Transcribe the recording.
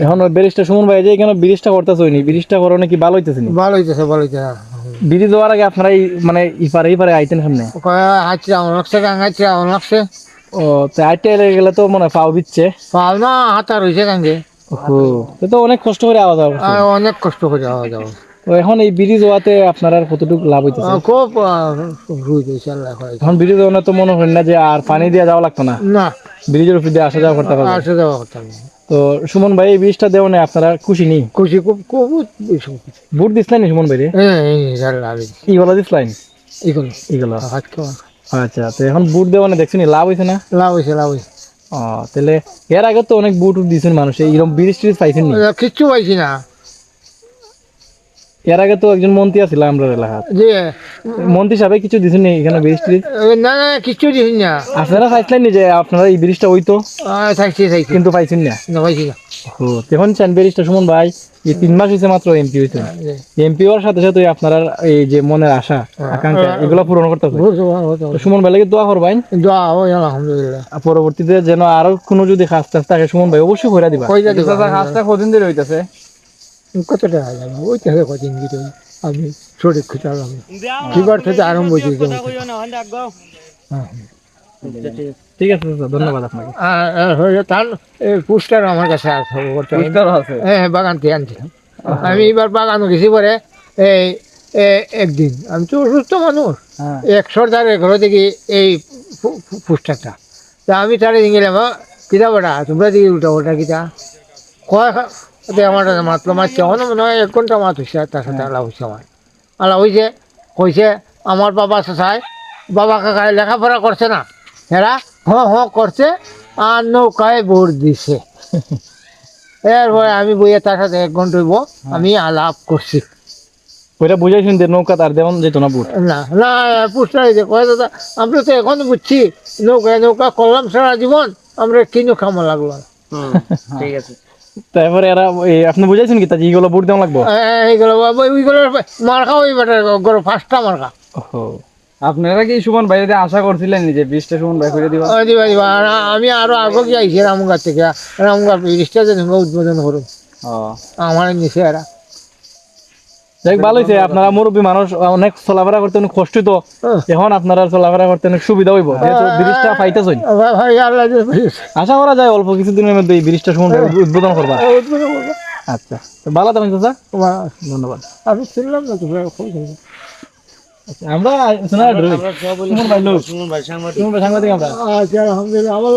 এখন ব্রিজটা সুমন ভাই যে কেন ব্রিজটা করতেছ নি? ব্রিজটা করো নাকি ভালো হইতেছে নি? ভালো হইতেছে ভালো হইতেছে ব্রিজ দেওয়ার আগে আপনারা এই মানে ইপারে ইপারে আইতেন সামনে? লাগছে অনেকছে আমার লাগছে। ও তো আইতে গেলে তো মনে হয় পাও দিচ্ছে। পাও না হাতা হইছে গাঙ্গে ও তো অনেক কষ্ট করে আওয়াজ আওয়াজ আর অনেক কষ্ট করে আওয়াজ যাওয়া তো এখন এই ব্রিজ হওয়াতে আপনার আর কতটুকু লাভ হইতেছে? খুব। এখন ব্রিজ হওয়া তো মনে হয় না যে আর পানি দিয়ে যাওয়া লাগতো না। না। ব্রিজের উপর দিয়ে আসা যাওয়া করতে পারবে আসে যাওয়া কথা না তো সুমন ভাই এই ব্রিজটা দেওয়া নেই আপনারা খুশি নি খুশি খুব খুব সুমন ভাই ইগুলো হাত খাওয়া আচ্ছা তো এখন বুট দেওয়া না দেখছেন লাভ হয়েছে না? লাভ হয়েছে লাভ হয়েছে ও তাহলে এর আগে তো অনেক বুট দিয়েছেন মানুষ এরকম ব্রিজ ট্রিজ পাইছেন নি? কিচ্ছু পাইছি না। এর আগে তো একজন মন্ত্রী আছিল আমরা যে মন্ত্রী সাহেব কিছু দিছেন এখানে এ, না না কিচ্ছু দিছি না। আপনারা চাইছিলেন নি যে আপনারা এই ব্রিজটা হইতো? থাকছি থাকছি কিন্তু পাইছেন না। না পাইছি না। ও তখন চান ব্রিজটা সুমন ভাই এই তিন মাস হয়েছে মাত্র এমপি হয়েছে এমপি হওয়ার সাথে সাথে আপনারা এই যে মনের আশা আকাঙ্ক্ষা এগুলো পূরণ করতে হবে। সুমন ভাই লাগে দোয়া করবেন? দোয়া হয় আলহামদুলিল্লাহ। পরবর্তীতে যেন আরও কোনো যদি কাজ থাকে সুমন ভাই অবশ্যই করে দিবা। কইরা দিবা। কাজটা কদিন ধরে হইতাছে? কত টাকা যাবে ওই টাকা কদিন দিতে আমি সঠিক খুঁজালাম কিবার থেকে আরম্ভ হয়েছে ঠিক আছে ধন্যবাদ আপনাকে। তার পুস্টার আমার কাছে আছে। হ্যাঁ হ্যাঁ, বাগান থেকে আনছিলাম। আমি এবার বাগান গেছি পরে এই একদিন। আমি তো অসুস্থ মানুষ। হ্যাঁ। এক সর্দারের ঘর থেকে এই পুস্টারটা তা আমি তারে গেলাম কিতা বটা তোমরা দিকে উল্টা উল্টা কিতা? কয় খা- আমার মাত্র মারছে অন মনে হয় এক ঘণ্টা মাত হয়েছে তার সাথে আলা হয়েছে আমার। আলা হয়েছে কইছে আমার বাবা চাই। বাবা কাকায় লেখাপড়া করছে না? এরা হ হ করছে আর নৌকায় ভোট দিছে। এরপরে আমি বইয়ে তার সাথে এক ঘণ্টা হইব আমি আলাপ করছি। ওইটা বুঝাইছেন যে নৌকা তার দেওয়ান যেত না বুট? না না পুষ্টার যে কয় দাদা আমরা তো এখন বুঝছি নৌকা নৌকা করলাম সারা জীবন আমরা কিনো খামো লাগল। ঠিক আছে। তারপরে এরা আপনি বুঝাইছেন কি? তাজি এইগুলো বুট দেওয়া লাগবো? এইগুলো ওইগুলো মার্কা ওই বেটার গরো পাঁচটা মার্কা ওহো। আপনারা কি সুমন ভাই আশা করছিলেন যে বৃষ্টি সুমন ভাই করে দিবা? ওই দিবা দিবা। আমি আরও আগে কি আইছি রামগা থেকে। রামগা ব্রিজটা যে উদ্বোধন করুন আমার নিচে এরা। দেখ ভালো হয়েছে আপনারা মুরব্বী মানুষ অনেক চলাফেরা করতে অনেক কষ্ট তো। হ্যাঁ। এখন আপনারা চলাফেরা করতে অনেক সুবিধা হইব। ব্রিজটা পাইতেছেন ভাই ভাই আল্লাহ যে পেয়েছে। আশা করা যায় অল্প কিছুদিনের মধ্যে এই ব্রিজটা সম্বন্ধে উদ্বোধন করবা। আচ্ছা ভালো থাকেন চাচা। ধন্যবাদ। আমি শুনলাম না। আচ্ছা, আমরা সাংবাদিক। আচ্ছা আলহামদুলিল্লাহ আমার